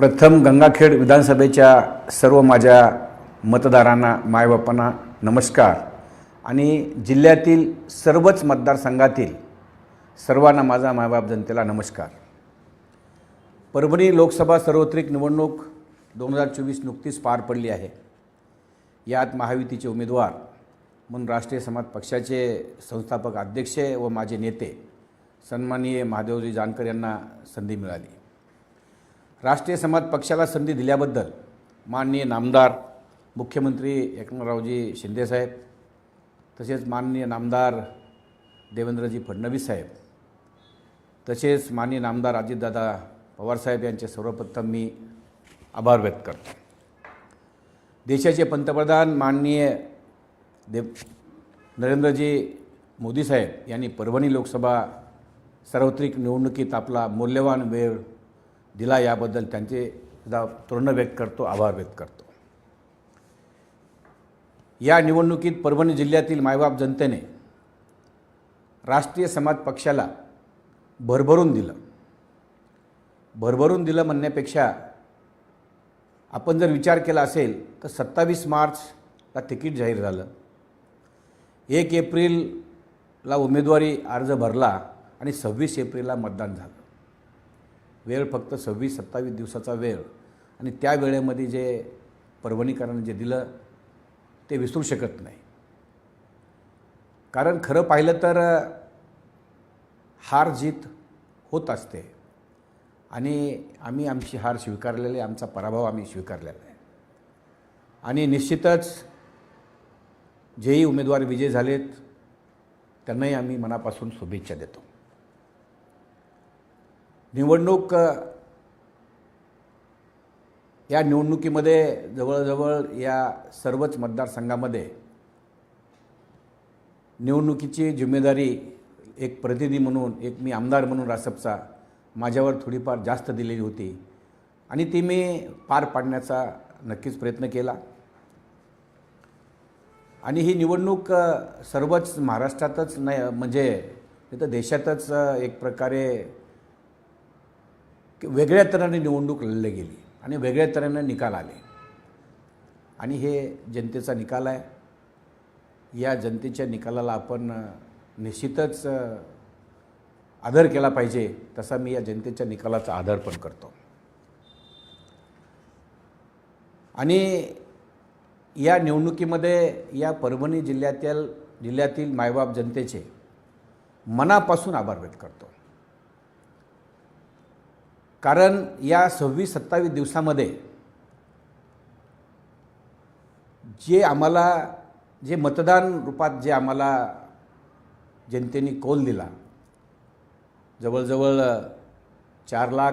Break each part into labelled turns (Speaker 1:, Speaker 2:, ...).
Speaker 1: प्रथम गंगाखेड विधानसभेच्या सर्व माझ्या मतदारांना मायबापांना नमस्कार. आणि जिल्ह्यातील सर्वच मतदारसंघातील सर्वांना माझा मायबाप जनतेला नमस्कार. परभणी लोकसभा सार्वत्रिक निवडणूक दोन हजार चोवीस नुकतीच पार पडली आहे. यात महायुतीचे उमेदवार म्हणून राष्ट्रीय समाज पक्षाचे संस्थापक अध्यक्ष व माझे नेते सन्माननीय महादेवजी जानकर यांना संधी मिळाली. राष्ट्रीय समाज पक्षाला संधी दिल्याबद्दल माननीय नामदार मुख्यमंत्री एकनाथरावजी शिंदेसाहेब तसेच माननीय नामदार देवेंद्रजी फडणवीस साहेब तसेच माननीय नामदार अजितदादा पवारसाहेब यांचे सर्वप्रथम मी आभार व्यक्त करतो. देशाचे पंतप्रधान माननीय देव नरेंद्रजी मोदी साहेब यांनी परभणी लोकसभा सार्वत्रिक निवडणुकीत आपला मौल्यवान वेळ दिला याबद्दल त्यांचे सुद्धा तृण व्यक्त करतो आभार व्यक्त करतो. या निवडणुकीत परभणी जिल्ह्यातील मायबाप जनतेने राष्ट्रीय समाज पक्षाला भरभरून दिलं. भरभरून दिलं म्हणण्यापेक्षा आपण जर विचार केला असेल तर सत्तावीस मार्चला तिकीट जाहीर झालं. एक एप्रिलला उमेदवारी अर्ज भरला आणि सव्वीस एप्रिलला मतदान झालं. वेळ फक्त सव्वीस सत्तावीस दिवसाचा वेळ. आणि त्या वेळेमध्ये जे परभणीकरांनी जे दिलं ते विसरू शकत नाही. कारण खरं पाहिलं तर हार जीत होत असते. आणि आम्ही आमची हार स्वीकारलेली आमचा पराभव आम्ही स्वीकारलेला आहे. आणि निश्चितच जेही उमेदवार विजय झालेत त्यांनाही आम्ही मनापासून शुभेच्छा देतो. निवडणूक या निवडणुकीमध्ये जवळजवळ या सर्वच मतदारसंघामध्ये निवडणुकीची जिम्मेदारी एक प्रतिनिधी म्हणून एक मी आमदार म्हणून रासपचा माझ्यावर थोडीफार जास्त दिलेली होती. आणि ती मी पार पाडण्याचा नक्कीच प्रयत्न केला. आणि ही निवडणूक सर्वच महाराष्ट्रातच नाही म्हणजे तर देशातच एक प्रकारे वेगळ्या तऱ्हेने निवडणूक लढली गेली आणि वेगळ्या तऱ्हेने निकाल आले. आणि हे जनतेचा निकाल आहे. या जनतेच्या निकालाला आपण निश्चितच आदर केला पाहिजे तसा मी या जनतेच्या निकालाचा आदर पण करतो. आणि या निवडणुकीमध्ये या परभणी जिल्ह्यातील जिल्ह्यातील मायबाप जनतेचे मनापासून आभार व्यक्त करतो. कारण या सव्वीस सत्तावीस दिवसामध्ये जे आम्हाला जे मतदान रूपात जे आम्हाला जनतेने कौल दिला जवळजवळ चार लाख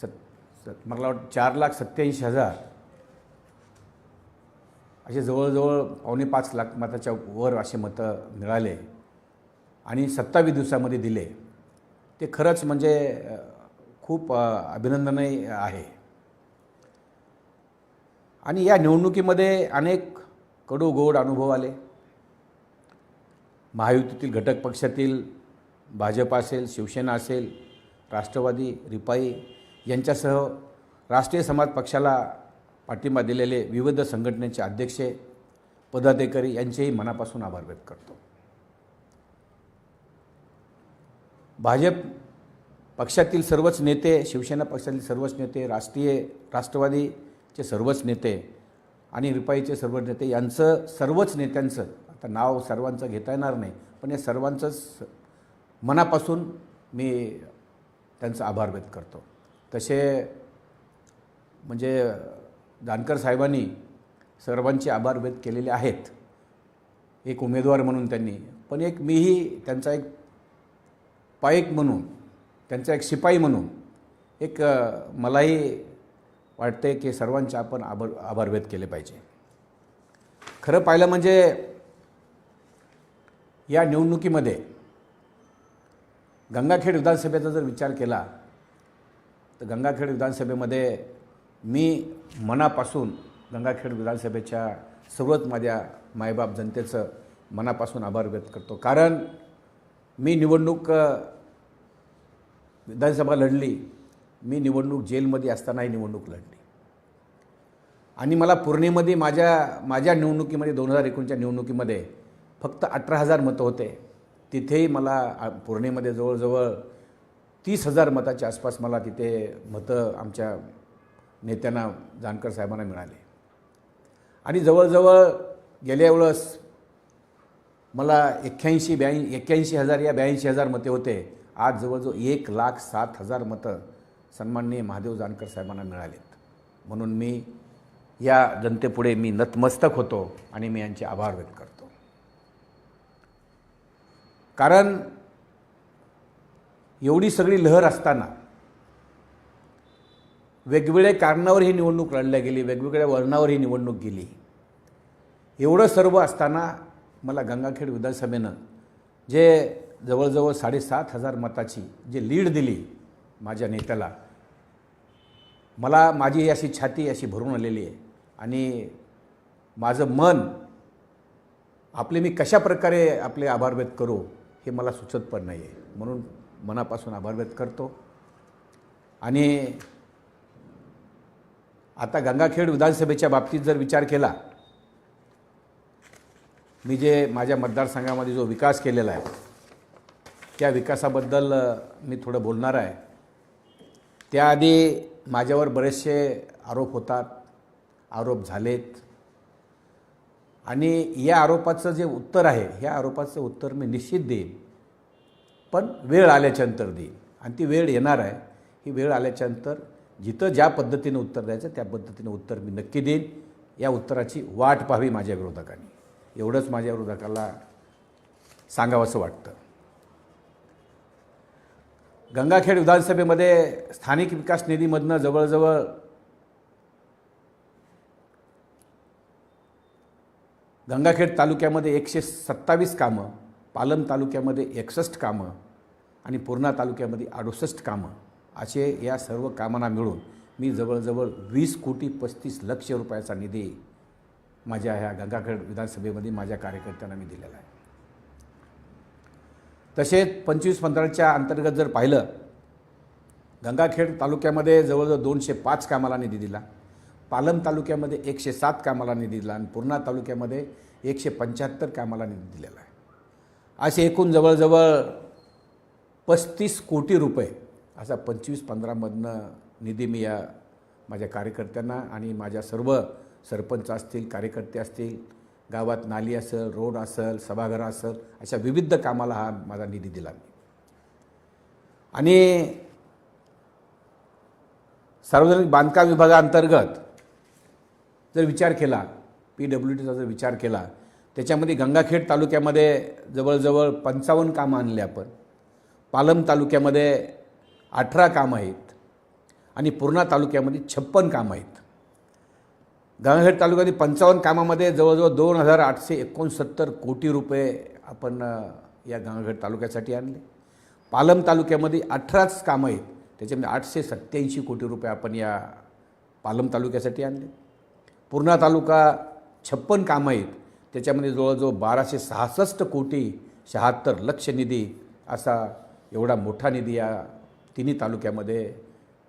Speaker 1: सत सत मला वाटतं चार लाख सत्याऐंशी हजार असे जवळजवळ पावणे पाच लाख मताच्या वर असे मतं मिळाले आणि सत्तावीस दिवसामध्ये दिले. ते खरंच म्हणजे खूप अ, अभिनंदनही आहे. आणि या निवडणुकीमध्ये अनेक कडू गोड अनुभव आले. महायुतीतील घटक पक्षातील भाजप असेल शिवसेना असेल राष्ट्रवादी रिपाई यांच्यासह राष्ट्रीय समाज पक्षाला पाठिंबा दिलेले विविध संघटनेचे अध्यक्ष पदाधिकारी यांचेही मनापासून आभार व्यक्त करतो. भाजप पक्षातील सर्वच नेते शिवसेना पक्षातील सर्वच नेते राष्ट्रीय राष्ट्रवादीचे सर्वच नेते आणि रिपाईचे सर्व नेते यांचं सर्वच नेत्यांचं आता नाव सर्वांचं घेता येणार नाही पण या सर्वांचंच मनापासून मी त्यांचा आभार व्यक्त करतो. तसे म्हणजे जानकर साहेबांनी सर्वांचे आभार व्यक्त केलेले आहेत. एक उमेदवार म्हणून त्यांनी पण एक मीही त्यांचा एक पाईक म्हणून त्यांचा एक शिपाई म्हणून एक मलाही वाटते की सर्वांचे आपण आभार आभार व्यक्त केले पाहिजे. खरं पाहिलं म्हणजे या निवडणुकीमध्ये गंगाखेड विधानसभेचा जर विचार केला तर गंगाखेड विधानसभेमध्ये मी मनापासून गंगाखेड विधानसभेच्या सर्वच माझ्या मायबाप जनतेचं मनापासून आभार व्यक्त करतो. कारण मी निवडणूक विधानसभा लढली मी निवडणूक जेलमध्ये असतानाही निवडणूक लढली. आणि मला पूर्णेमध्ये माझ्या माझ्या निवडणुकीमध्ये दोन हजार एकोणच्या निवडणुकीमध्ये फक्त अठरा हजार मतं होते. तिथेही मला पूर्णेमध्ये जवळजवळ तीस हजार मताच्या आसपास मला तिथे मतं आमच्या नेत्यांना जानकर साहेबांना मिळाले. आणि जवळजवळ गेल्या वेळेस मला एक्क्याऐंशी ब्याऐं एक्क्याऐंशी हजार या ब्याऐंशी हजार मते होते. आज जवळजवळ एक लाख सात हजार मतं सन्माननीय महादेव जानकर साहेबांना मिळालेत. म्हणून मी या जनतेपुढे मी नतमस्तक होतो आणि मी यांचे आभार व्यक्त करतो. कारण एवढी सगळी लहर असताना वेगवेगळ्या कारणावर ही निवडणूक लढल्या गेली वेगवेगळ्या वर्णावर ही निवडणूक गेली. एवढं सर्व असताना मला गंगाखेड विधानसभेनं जे जवळजवळ साडेसात हजार मताची जे लीड दिली माझ्या नेत्याला मला माझी अशी छाती अशी भरून आलेली आहे. आणि माझं मन आपले मी कशा प्रकारे आपले आभार व्यक्त करू हे मला सुचत पण नाही आहे म्हणून मनापासून आभार व्यक्त करतो. आणि आता गंगाखेड विधानसभेच्या बाबतीत जर विचार केला मी जे माझ्या मतदारसंघामध्ये जो विकास केलेला आहे त्या विकासाबद्दल मी थोडं बोलणार आहे. त्याआधी माझ्यावर बरेचसे आरोप होतात आरोप झालेत. आणि या आरोपाचं जे उत्तर आहे ह्या आरोपाचं उत्तर मी निश्चित देईन. पण वेळ आल्याच्यानंतर देईन. आणि ती वेळ येणार आहे. ही वेळ आल्याच्यानंतर जिथं ज्या पद्धतीनं उत्तर द्यायचं त्या पद्धतीनं उत्तर मी नक्की देईन. या उत्तराची वाट पाहावी माझ्या विरोधकांनी. एवढंच माझ्या हृदयाला सांगावंसं वाटतं. गंगाखेड विधानसभेमध्ये स्थानिक विकास निधीमधनं जवळजवळ गंगाखेड तालुक्यामध्ये एकशे सत्तावीस कामं पालम तालुक्यामध्ये एकसष्ट कामं आणि पूर्णा तालुक्यामध्ये अडुसष्ट कामं असे या सर्व कामांना मिळून मी जवळजवळ वीस कोटी पस्तीस लक्ष रुपयाचा निधी माझ्या ह्या गंगाखेड विधानसभेमध्ये माझ्या कार्यकर्त्यांना मी दिलेला आहे. तसेच पंचवीस पंधराच्या अंतर्गत जर पाहिलं गंगाखेड तालुक्यामध्ये जवळजवळ दोनशे पाच कामाला निधी दिला पालम तालुक्यामध्ये एकशे सात कामाला निधी दिला आणि पूर्णा तालुक्यामध्ये एकशे पंच्याहत्तर कामाला निधी दिलेला आहे. असे एकूण जवळजवळ पस्तीस कोटी रुपये असा पंचवीस पंधरामधनं निधी मी या माझ्या कार्यकर्त्यांना आणि माझ्या सर्व सरपंच असतील कार्यकर्ते असतील गावात नाली असेल रोड असेल सभागृह असेल अशा विविध कामाला हा माझा निधी दिला मी. आणि सार्वजनिक बांधकाम विभागाअंतर्गत जर विचार केला पी डब्ल्यू टीचा जर विचार केला त्याच्यामध्ये गंगाखेड तालुक्यामध्ये जवळजवळ पंचावन्न कामं आणली आपण. पालम तालुक्यामध्ये अठरा कामं आहेत आणि पूर्णा तालुक्यामध्ये छप्पन कामं आहेत. गंगाखेड तालुक्यातील पंचावन्न कामामध्ये जवळजवळ दोन हजार आठशे एकोणसत्तर कोटी रुपये आपण या गंगाखेड तालुक्यासाठी आणले. पालम तालुक्यामध्ये अठराच कामं आहेत त्याच्यामध्ये आठशे सत्त्याऐंशी कोटी रुपये आपण या पालम तालुक्यासाठी आणले. पूर्णा तालुका छप्पन कामं आहेत त्याच्यामध्ये जवळजवळ बाराशे सहासष्ट कोटी शहात्तर लक्ष निधी असा एवढा मोठा निधी या तिन्ही तालुक्यामध्ये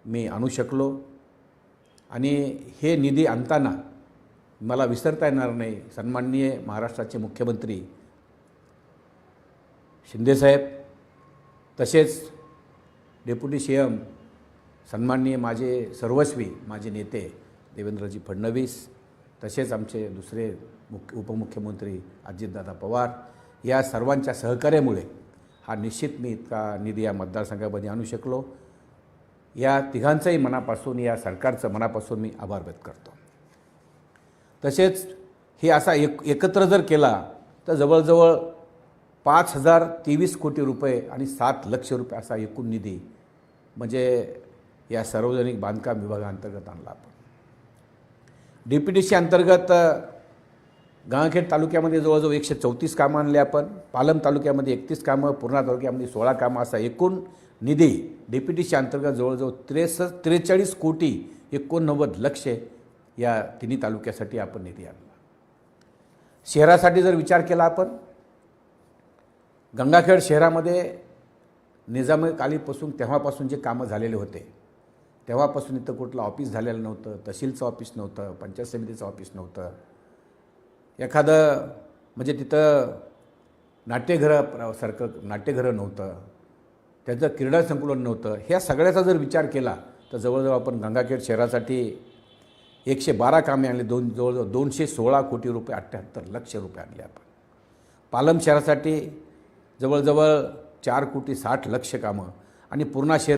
Speaker 1: मी आणू शकलो. आणि हे निधी आणताना मला विसरता येणार नाही. सन्माननीय महाराष्ट्राचे मुख्यमंत्री शिंदेसाहेब तसेच डेप्युटी सी एम सन्माननीय माझे सर्वस्वी माझे नेते देवेंद्रजी फडणवीस तसेच आमचे दुसरे मुख्य उपमुख्यमंत्री अजितदादा पवार या सर्वांच्या सहकार्यामुळे हा निश्चित मी इतका निधी या मतदारसंघामध्ये आणू शकलो. या तिघांचंही मनापासून या सरकारचं मनापासून मी आभार व्यक्त करतो. तसेच हे असा एक एकत्र जर केला तर जवळजवळ पाच हजार तेवीस कोटी रुपये आणि सात लक्ष रुपये असा एकूण निधी म्हणजे या सार्वजनिक बांधकाम विभागाअंतर्गत आणला आपण. डी पी डी सी अंतर्गत गंगाखेड तालुक्यामध्ये जवळजवळ एकशे चौतीस कामं आणले आपण. पालम तालुक्यामध्ये एकतीस कामं पूर्णा तालुक्यामध्ये सोळा कामं असा एकूण निधी डी पी टी अंतर्गत जवळजवळ त्रेसष्ट त्रेचाळीस कोटी एकोणनव्वद लक्ष या तिन्ही तालुक्यासाठी आपण निधी आणला. शहरासाठी जर विचार केला आपण गंगाखेड शहरामध्ये निजामकालीपासून तेव्हापासून जे कामं झालेले होते तेव्हापासून इथं कुठलं ऑफिस झालेलं नव्हतं तहसीलचं ऑफिस नव्हतं पंचायत समितीचं ऑफिस नव्हतं एखादं म्हणजे तिथं नाट्यगृह प्र- सारखं नाट्यगृह नव्हतं. त्याचं क्रीडा संकुलन नव्हतं. ह्या सगळ्याचा जर विचार केला तर जवळजवळ आपण गंगाखेड शहरासाठी एकशे बारा कामे आणली. दोन जवळजवळ दोनशे सोळा कोटी रुपये अठ्ठ्याहत्तर लक्ष रुपये आणले आपण. पालम शहरासाठी जवळजवळ चार कोटी साठ लक्ष कामं. आणि पूर्णा शहर